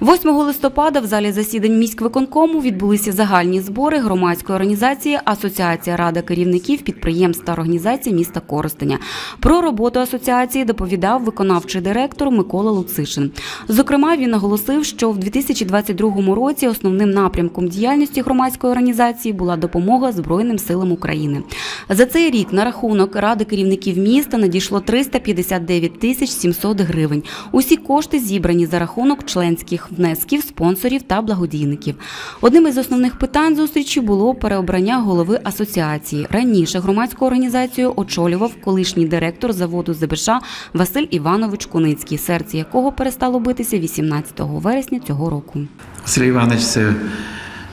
8 листопада в залі засідань міськвиконкому відбулися загальні збори громадської організації Асоціація Рада керівників підприємств та організацій міста Коростеня. Про роботу асоціації доповідав виконавчий директор Микола Луцишин. Зокрема, він наголосив, що в 2022 році основним напрямком діяльності громадської організації була допомога Збройним силам України. За цей рік на рахунок Ради керівників міста надійшло 359 тисяч 700 гривень. Усі кошти зібрані за рахунок членських внесків, спонсорів та благодійників. Одним із основних питань зустрічі було переобрання голови асоціації. Раніше громадську організацію очолював колишній директор заводу ЗБШ Василь Іванович Куницький, серце якого перестало битися 18 вересня цього року. Василь Іванович, це,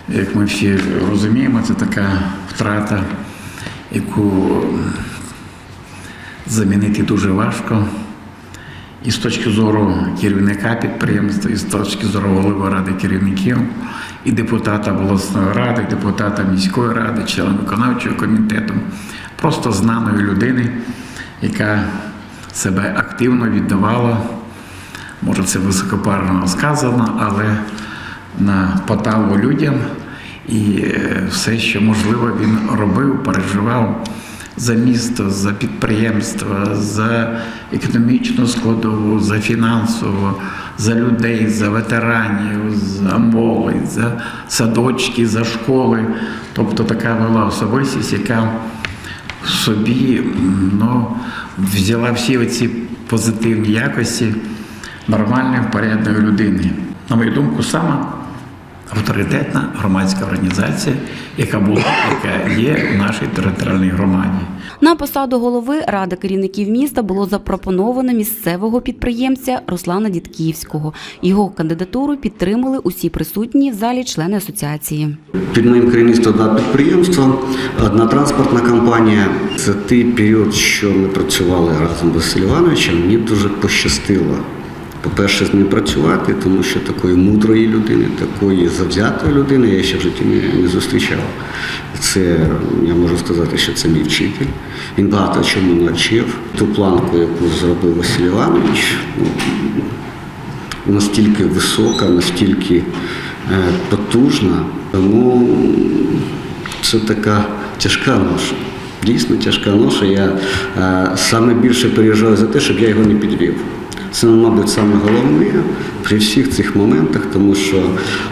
як ми всі розуміємо, це така втрата, яку замінити дуже важко. І з точки зору керівника підприємства, і з точки зору голови ради керівників, і депутата обласної ради, і депутата міської ради, члена виконавчого комітету, просто знаної людини, яка себе активно віддавала може це високопарно сказано, але на поталу людям. І е, все, що можливо, він робив, переживав за місто, за підприємство, за економічну складову, за фінансову, за людей, за ветеранів, за молодь, за садочки, за школи. Тобто така була особистість, яка собі ну, взяла всі оці позитивні якості нормальної, порядної людини. На мою думку, сама авторитетна громадська організація, яка була, яка є в нашій територіальній громаді. На посаду голови Ради керівників міста було запропоновано місцевого підприємця Руслана Дідківського. Його кандидатуру підтримали усі присутні в залі члени асоціації. Під моїм керівництвом два підприємства, одна транспортна компанія. За той період, що ми працювали разом з Василем Івановичем, мені дуже пощастило. По-перше, з ним працювати, тому що такої мудрої людини, такої завзятої людини я ще в житті не, не зустрічав. Це я можу сказати, що це мій вчитель. Він багато чому навчив. Ту планку, яку зробив Василь Іванович, ну, настільки висока, настільки е, потужна. Тому це така тяжка ноша. Дійсно тяжка ноша. Я е, саме більше переживаю за те, щоб я його не підвів. Це, мабуть, саме головне при всіх цих моментах, тому що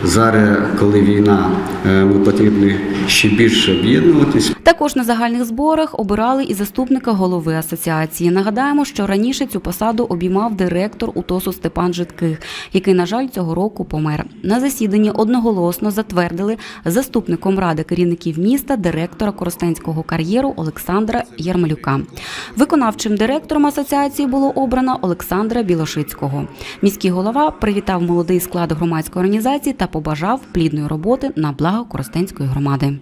зараз, коли війна, е, ми потрібні ще більше об'єднуватись. Також на загальних зборах обирали і заступника голови асоціації. Нагадаємо, що раніше цю посаду обіймав директор УТОСу Степан Житких, який, на жаль, цього року помер. На засіданні одноголосно затвердили заступником ради керівників міста директора Коростенського кар'єру Олександра Ярмалюка. Виконавчим директором асоціації було обрано Олександра Білошицького. Міський голова привітав молодий склад громадської організації та побажав плідної роботи на благо Коростенської громади.